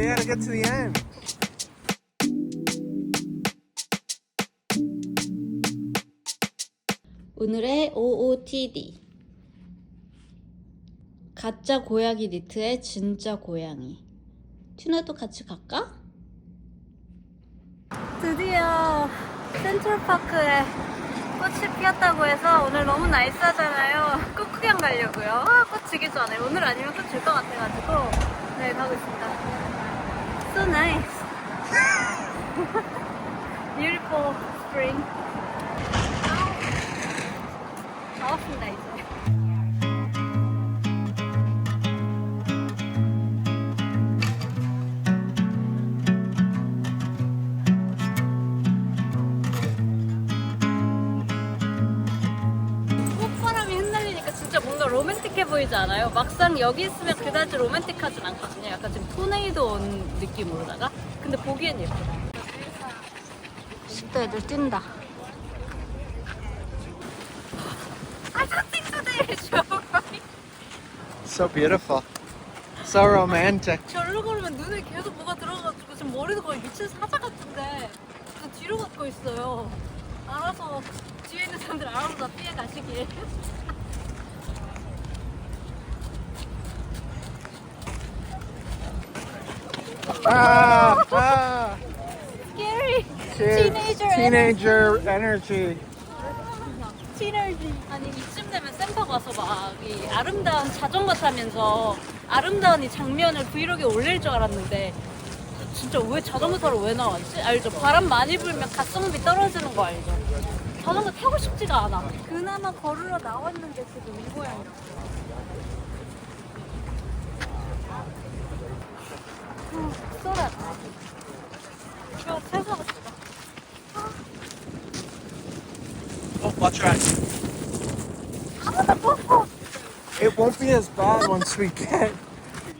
we gotta get to the end. 오늘의 OOTD 가짜 고양이 니트의 진짜 고양이. 튜나도 같이 갈까? 드디어 센트럴파크에 꽃이 피었다고 해서 오늘 너무 나이스하잖아요. 꽃 구경 가려고요. 아, 꽃 지기 전에 오늘 아니면 꽃질것 같아가지고. 네 가고 있습니다 So nice Beautiful spring 다 왔습니다 이제 꽃바람이 흩날리니까 진짜 뭔가 로맨틱해 보이지 않아요? 막상 여기 있으면 그다지 로맨틱하진 않거든요. 토네이도 온 느낌으로다가 근데 보기엔 예뻐요. 10대 애들 뛴다. I don't think so they show. So beautiful. So romantic. 절로 걸으면 눈에 계속 뭐가 들어가지고 지금 머리도 거의 미친 사자 같은데 저 뒤로 걷고 있어요. 알아서 뒤에 있는 사람들 알아서 다 피해 가시길. Ah, ah. Scary. Teenager teenager energy. 티널지. 아니 이쯤 되면 센터 가서 막 이 아름다운 자전거 타면서 아름다운 이 장면을 브이로그에 올릴 줄 알았는데 진짜 왜 자전거 타러 왜 나왔지? 알죠? 바람 많이 불면 가성비 떨어지는 거 알죠? 자전거 타고 싶지가 않아. 그나마 걸으러 나왔는데 지금 이 모양이야. 쏘랐다. 이거 최소가 쓰다. Oh, watch your eyes. It won't be as bad once we get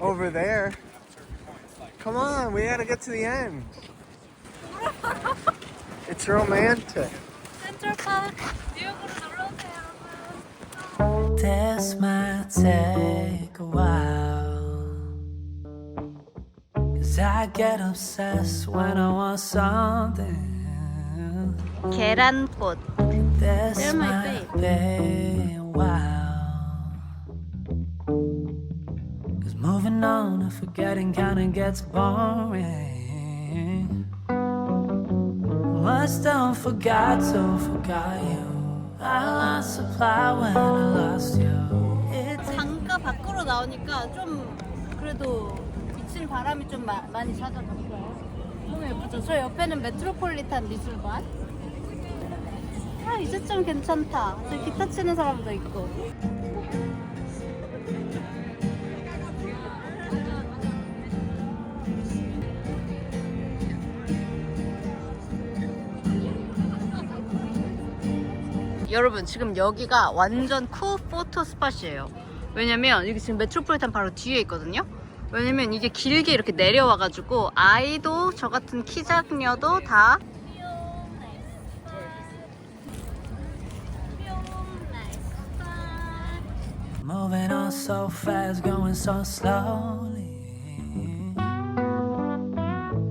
over there. Come on, we gotta get to the end. It's romantic. 센트럴파크 뉴욕으로 놀러 오세요, 여러분. This might take a while. Cause I get obsessed when I want something. 계란꽃. This They're my might be a while. Cause moving on and forgetting kinda gets boring. Must don't forgot to forgot you. I lost supply when I lost you. It's 강가 밖으로 나오니까 좀 그래도 미친 바람이 좀 마- 많이 잦아졌어요. 너무 예쁘죠? 저 옆에는 메트로폴리탄 미술관. 아 이제 좀 괜찮다. 저 기타 치는 사람도 있고. 여러분 지금 여기가 완전 쿠 포토 스팟이에요. 왜냐면 여기 지금 메트로폴리탄 바로 뒤에 있거든요. 왜냐면 이게 길게 이렇게 내려와가지고 아이도 저 같은 키 작녀도 다 Moving on so fast, going so slowly.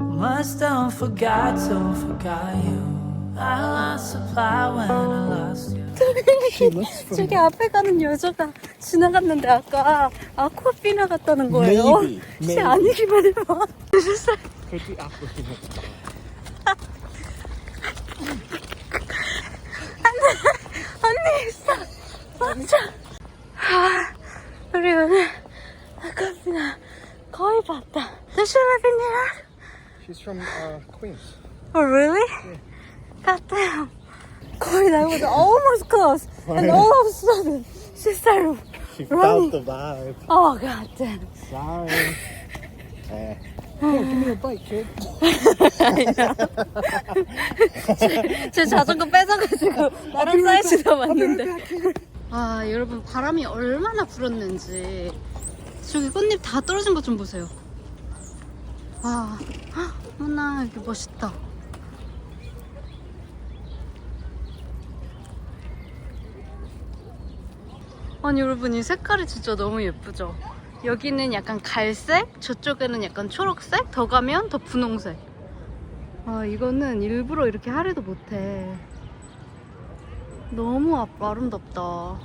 Must don't forgot to forgot you. I lost supply when I lost you. 저기 앞에 가는 여자가 지나갔는데 아까 아 코피 나 갔다는 거예요. Maybe, 혹시 maybe. 아니기만 해봐. 언니 있어. 맞아. 아, 우리 오늘 아까비나 거의 봤다. Does she live in? She's from uh, Queens. Oh really? Goddamn. 거의 나보다 almost close. And all of a sudden she started She Running. felt the vibe. Oh goddamn. Sorry. Eh. Here, give me a bite, kid. 제 자전거 뺏어가지고 나랑 사이즈 담았는데. 아 여러분 바람이 얼마나 불었는지 저기 꽃잎 다 떨어진 것좀 보세요. 와, 헉, 어머나 이게 멋있다. 아니 여러분 이 색깔이 진짜 너무 예쁘죠? 여기는 약간 갈색, 저쪽에는 약간 초록색, 더 가면 더 분홍색. 아, 이거는 일부러 이렇게 하려도 못해. 너무 아- 아름답다.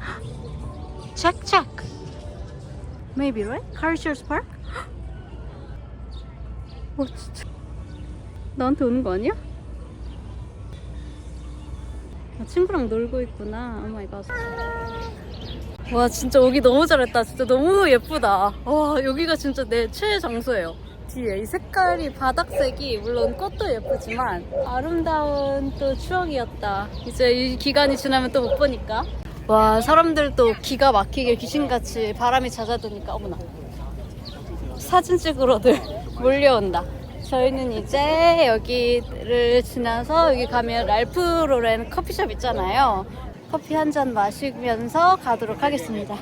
check, check. Maybe, right? Carshers Park? 와, 진짜. 나한테 오는 거 아니야? 아, 친구랑 놀고 있구나. 오 마이 갓. 와, 진짜 오기 너무 잘했다. 진짜 너무 예쁘다. 와, 여기가 진짜 내 최애 장소예요. 뒤에 이 색깔이 바닥색이 물론 꽃도 예쁘지만 아름다운 또 추억이었다. 이제 이 기간이 지나면 또 못 보니까. 와, 사람들도 기가 막히게 귀신같이 바람이 잦아드니까 어머나. 사진 찍으러들 몰려온다. 저희는 이제 여기를 지나서 여기 가면 랄프 로렌 커피숍 있잖아요. 커피 한 잔 마시면서 가도록 하겠습니다.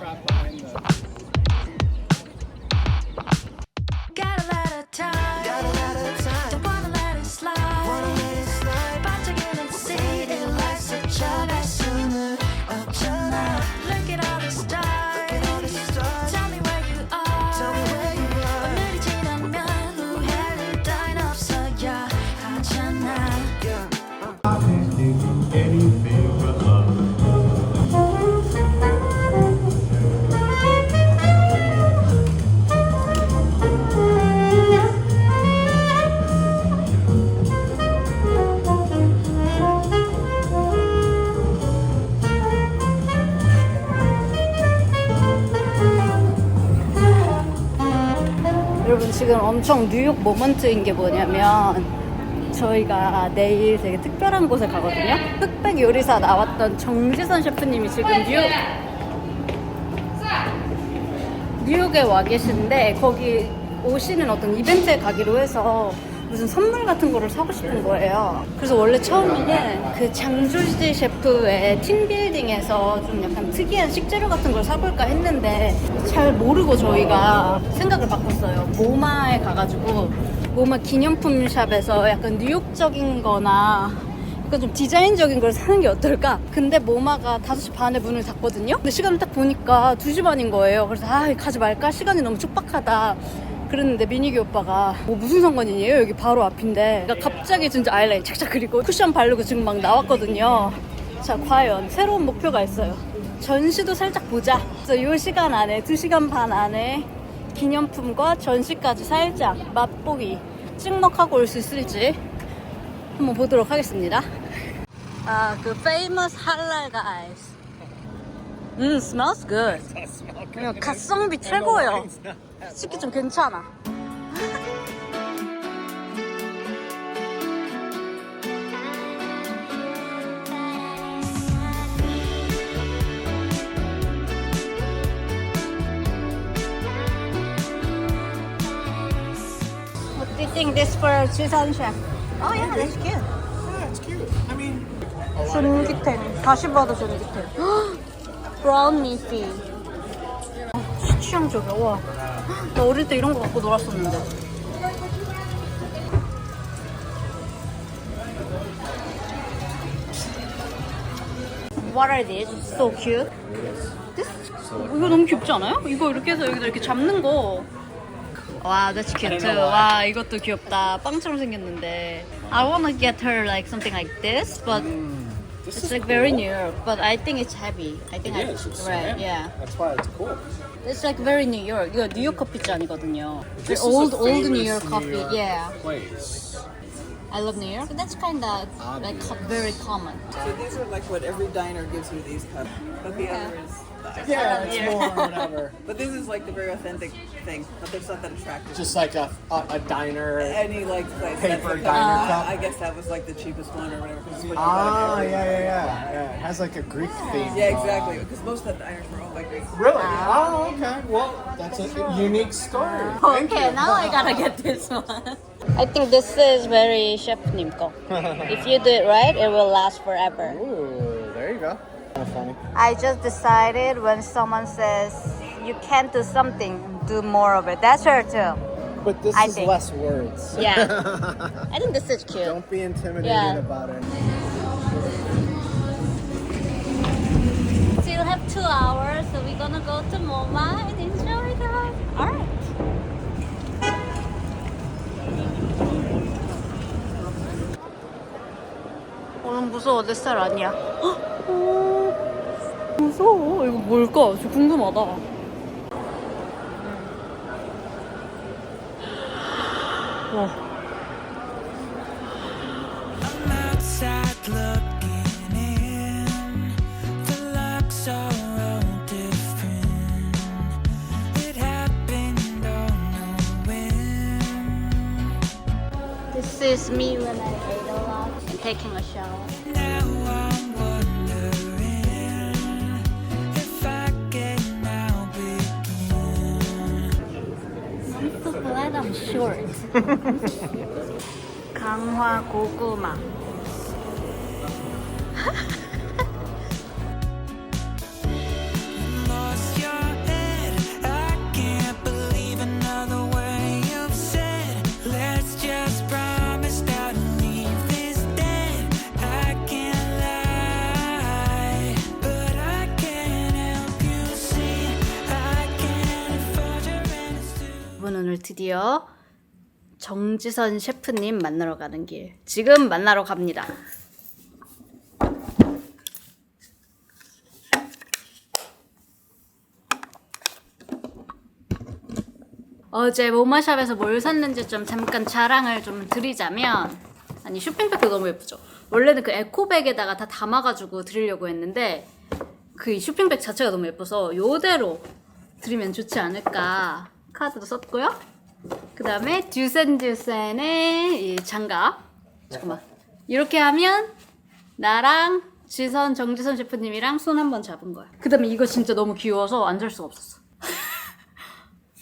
엄청 뉴욕 모먼트인 게 뭐냐면 저희가 내일 되게 특별한 곳에 가거든요. 흑백 요리사 나왔던 정지선 셰프님이 지금 뉴욕 뉴욕에 와 계신데 거기 오시는 어떤 이벤트에 가기로 해서 무슨 선물 같은 거를 사고 싶은 거예요. 그래서 원래 처음에는 그 장조지 셰프의 팀빌딩에서 좀 약간 특이한 식재료 같은 걸 사볼까 했는데 잘 모르고 저희가 생각을 바꿨어요. 모마에 가가지고 모마 기념품 샵에서 약간 뉴욕적인 거나 약간 좀 디자인적인 걸 사는 게 어떨까? 근데 모마가 5시 반에 문을 닫거든요? 근데 시간을 딱 보니까 2시 반인 거예요. 그래서 아, 가지 말까? 시간이 너무 촉박하다. 그랬는데 민익이 오빠가 뭐 무슨 상관이에요? 여기 바로 앞인데. 그러니까 갑자기 진짜 아이라인 착착 그리고 쿠션 바르고 지금 막 나왔거든요. 자, 과연 새로운 목표가 있어요. 전시도 살짝 보자. 그래서 이 시간 안에, 2시간 반 안에 기념품과 전시까지 살짝 맛보기 찍먹하고 올 수 있을지 한번 보도록 하겠습니다. 아, 그 famous halal guys. 음, smells good. 그냥 가성비 최고예요. 솔직히 좀 괜찮아. What do you think this for Susan Chef? Oh yeah, that's cute. Yeah, it's cute. I mean, 전기템. 다시 봐도 전기템. 브라운 미피. 어, 취향 저게 와. 나 어릴 때 이런 거 갖고 놀았었는데. What are these? So cute. This? 이거 너무 귀엽지 않아요? 이거 이렇게 해서 여기다 이렇게 잡는 거. 와, that's cute too. 와, 이것도 귀엽다. 빵처럼 생겼는데. I wanna get her like something like this, but it's like very New. But I think it's heavy. I think I, it is. It's right, yeah. That's why it's cool. It's like very New York. 이거 뉴욕 커피 잔이거든요. This is old a old New famous York New coffee. York Yeah, Place. I love New York. But that's kind of like co- very common. So these are like what every diner gives you these cups, but the other is. Yeah, it's more whatever. But this is like the very authentic thing, but there's not that attractive. Just like a, a, a diner. any like place. Paper that's the diner cup. cup. I, I guess that was like the cheapest one or whatever. 'cause it's what you Ah, buy yeah, here. yeah, yeah. Yeah, it has like a Greek theme. Yeah, exactly. Because most of the diners were owned by Greeks. Really? Oh, okay. Well, that's a unique story. Thank Okay, you. now I gotta get this one. I think this is very Chef Nimko. If you do it right, it will last forever. Ooh, there you go. Kind of funny. I just decided when someone says you can't do something, do more of it. That's her too. But this I is think. less words. Yeah. I think this is cute. Don't be intimidated Yeah. about it. two hours, so we're gonna go to MoMA 무서워 내 스타일 아니야. 무서워. 이거 뭘까? 저 궁금하다. 와. This is me taking a shower. Now I'm wondering if I can now begin. I'm so glad I'm short. 강화 고구마. 여러분 오늘 드디어 정지선 셰프님 만나러 가는 길. 지금 만나러 갑니다. 어제 모마샵에서 뭘 샀는지 좀 잠깐 자랑을 좀 드리자면 아니 쇼핑백도 너무 예쁘죠. 원래는 그 에코백에다가 다 담아가지고 드리려고 했는데 그 쇼핑백 자체가 너무 예뻐서 요대로 드리면 좋지 않을까 카드도 썼고요. 그 다음에 듀센듀센의 이 장갑 잠깐만 이렇게 하면 나랑 지선 정지선 셰프님이랑 손 한 번 잡은 거야. 그 다음에 이거 진짜 너무 귀여워서 안잘 수가 없었어.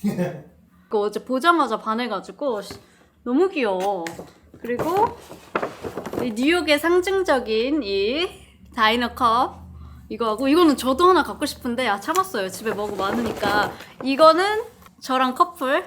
그 어제 보자마자 반해가지고 씨, 너무 귀여워. 그리고 이 뉴욕의 상징적인 이 다이너 컵 이거 하고 이거는 저도 하나 갖고 싶은데 아 참았어요. 집에 먹어 많으니까 이거는 저랑 커플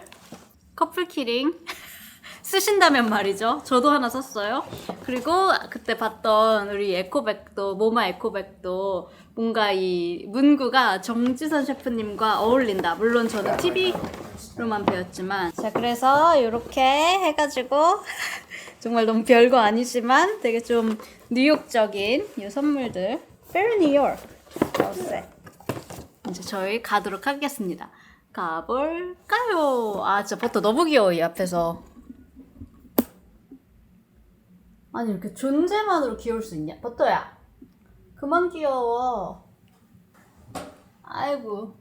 커플 키링 쓰신다면 말이죠. 저도 하나 샀어요. 그리고 그때 봤던 우리 에코백도 모마 에코백도 뭔가 이 문구가 정지선 셰프님과 어울린다. 물론 저는 TV로만 배웠지만 자 그래서 이렇게 해가지고 정말 너무 별거 아니지만 되게 좀 뉴욕적인 이 선물들 York 어세 이제 저희 가도록 하겠습니다. 가볼까요? 아 진짜 버터 너무 귀여워 이 앞에서 아니 이렇게 존재만으로 귀여울 수 있냐? 버터야 그만 귀여워 아이고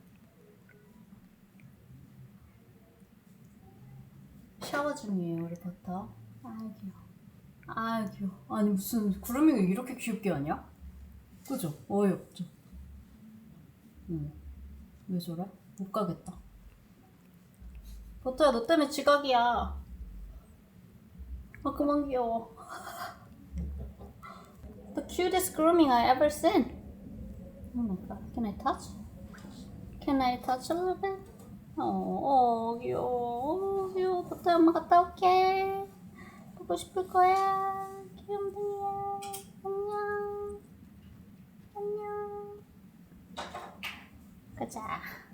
샤워 중이에요 우리 버터 아이 귀여워 아이 귀여워 아니 무슨 구름이가 이렇게 귀엽게 하냐? 그죠? 어이없죠 응. 왜 저래? 못 가겠다 버터야 너 때문에 지각이야 아 그만 귀여워 The cutest grooming I ever seen Oh my god Can I touch? Can I touch a little bit? 어, 어 귀여워 어, 귀여워 버터야 엄마 갔다 올게 보고 싶을 거야 귀염둥이야 안녕 안녕 가자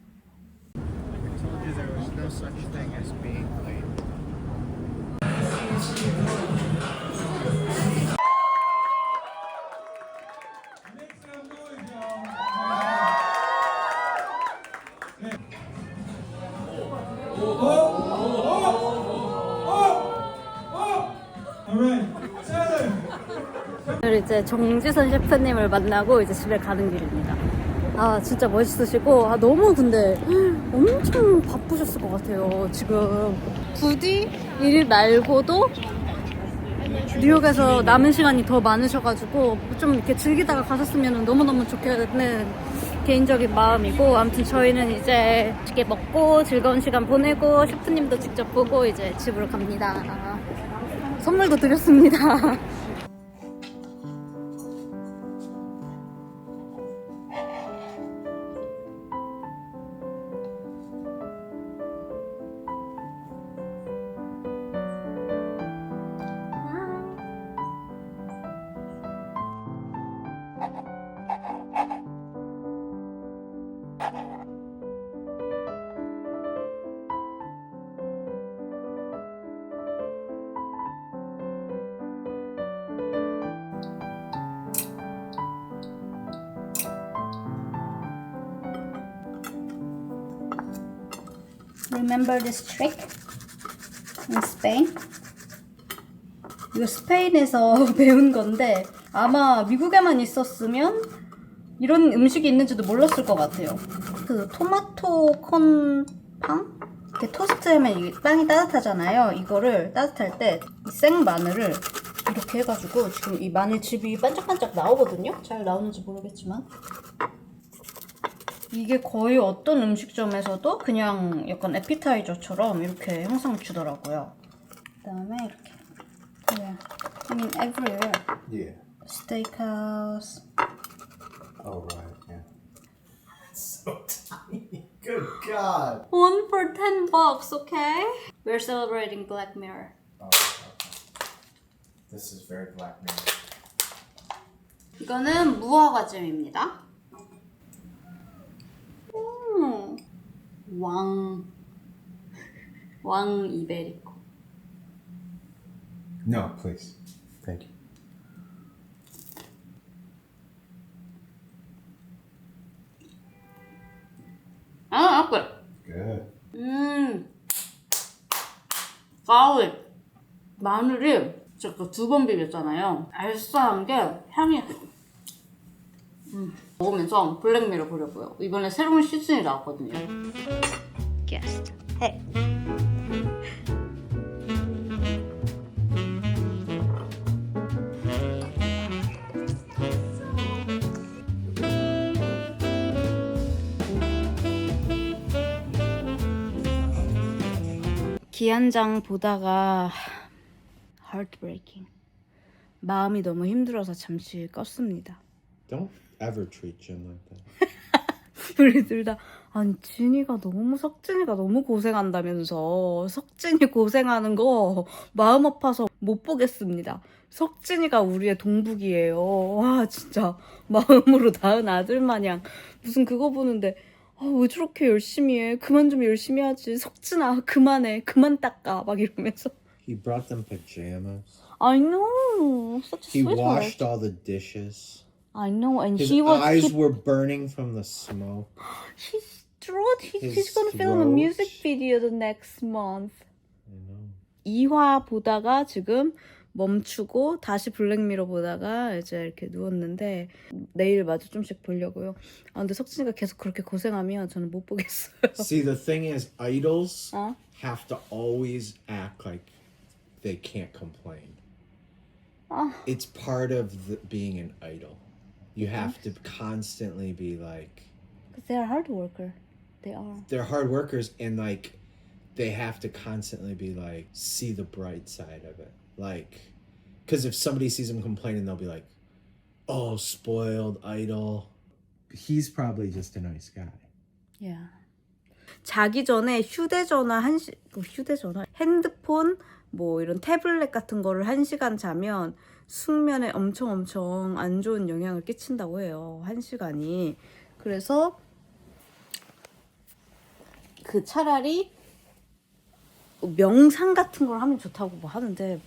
오늘 이제 정지선 셰프님을 만나고 이제 집에 가는 길입니다. 아 진짜 멋있으시고 아 너무 근데 엄청 바쁘셨을 것 같아요. 지금 부디 일 말고도 뉴욕에서 남은 시간이 더 많으셔가지고 좀 이렇게 즐기다가 가셨으면 너무너무 좋겠는 개인적인 마음이고 아무튼 저희는 이제 맛있게 먹고 즐거운 시간 보내고 셰프님도 직접 보고 이제 집으로 갑니다. 선물도 드렸습니다. Remember this trick in Spain? 이거 스페인에서 배운 건데 아마 미국에만 있었으면 이런 음식이 있는지도 몰랐을 것 같아요. 그 토마토 콘빵? 이렇게 토스트하면 이 빵이 따뜻하잖아요. 이거를 따뜻할 때이생 마늘을 이렇게 해가지고 지금 이 마늘즙이 반짝반짝 나오거든요. 잘 나오는지 모르겠지만 이게 거의 어떤 음식점에서도 그냥 약간 에피타이저처럼 이렇게 항상 주더라고요. 그다음에 이렇게 yeah. I mean everywhere. Yeah. Steakhouse. Oh, right. Yeah. So tiny. Good God. One for ten bucks, okay? We're celebrating Black Mirror. Oh, okay. This is very Black Mirror. 이거는 무화과잼입니다. 음, 왕, 왕 이베리코. No, please. Thank you. 아, 아까 Good. 음, 가을 마늘이 제가 두 번 비볐잖아요. 알싸한 게 향이 음, 먹으면서 블랙미러 보려고요. 이번에 새로운 시즌이 나왔거든요. Guest. Hey. 기한장 보다가 heartbreaking. 마음이 너무 힘들어서 잠시 껐습니다. Don't ever treat Jim like that. 우리 둘 다 아니 진이가 너무 석진이가 너무 고생한다면서 석진이 고생하는 거 마음 아파서 못 보겠습니다. 석진이가 우리의 동북이에요. 와 진짜 마음으로 낳은 아들 마냥 무슨 그거 보는데 아, 왜 저렇게 열심히 해? 그만 좀 열심히 하지. 석진아 그만해. 그만 닦아. 막 이러면서 He brought them pajamas. I know. Such a He sweetheart. washed all the dishes. I know and His he was eyes he, were burning from the smoke. He's throat. He, His he's gonna film a throat. music video the next month. I know. 2화 보다가 지금 멈추고 다시 블랙미러 보다가 이제 이렇게 누웠는데 내일 마저 좀씩 보려고요. 아 근데 석진이가 계속 그렇게 고생하면 저는 못 보겠어요. See, the thing is, idols 어? have to always act like they can't complain. 아. It's part of the, being an idol. You have to constantly be like, Cause they are hard worker. They are. they're hard workers and like they have to constantly be like, see the bright side of it. Like, because if somebody sees them complaining, they'll be like, oh, spoiled idol. He's probably just a nice guy. Yeah. 자기 전에 휴대전화 한 시, 그 휴대전화, 핸드폰, 뭐 이런 태블릿 같은 거를 한 시간 자면 숙면에 엄청 엄청 안 좋은 영향을 끼친다고 해요. 한 시간이. 그래서 그 차라리 명상 같은 걸 하면 좋다고 뭐 하는데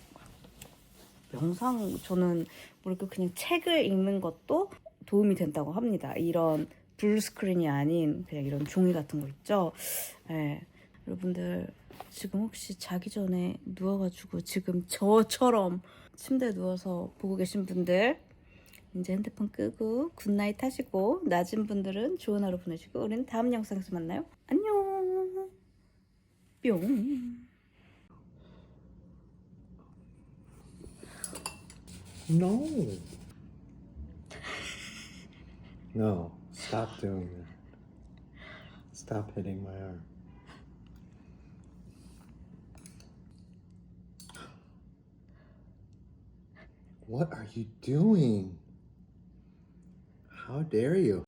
명상 저는 모르고 그냥 책을 읽는 것도 도움이 된다고 합니다. 이런 블루 스크린이 아닌 그냥 이런 종이 같은 거 있죠. 예. 여러분들 지금 혹시 자기 전에 누워가지고 지금 저처럼 침대에 누워서 보고 계신 분들 이제 핸드폰 끄고 굿나잇 하시고 낮은 분들은 좋은 하루 보내시고 우리는 다음 영상에서 만나요. 안녕. 뿅. No. No. Stop doing that. Stop hitting my arm. What are you doing? How dare you?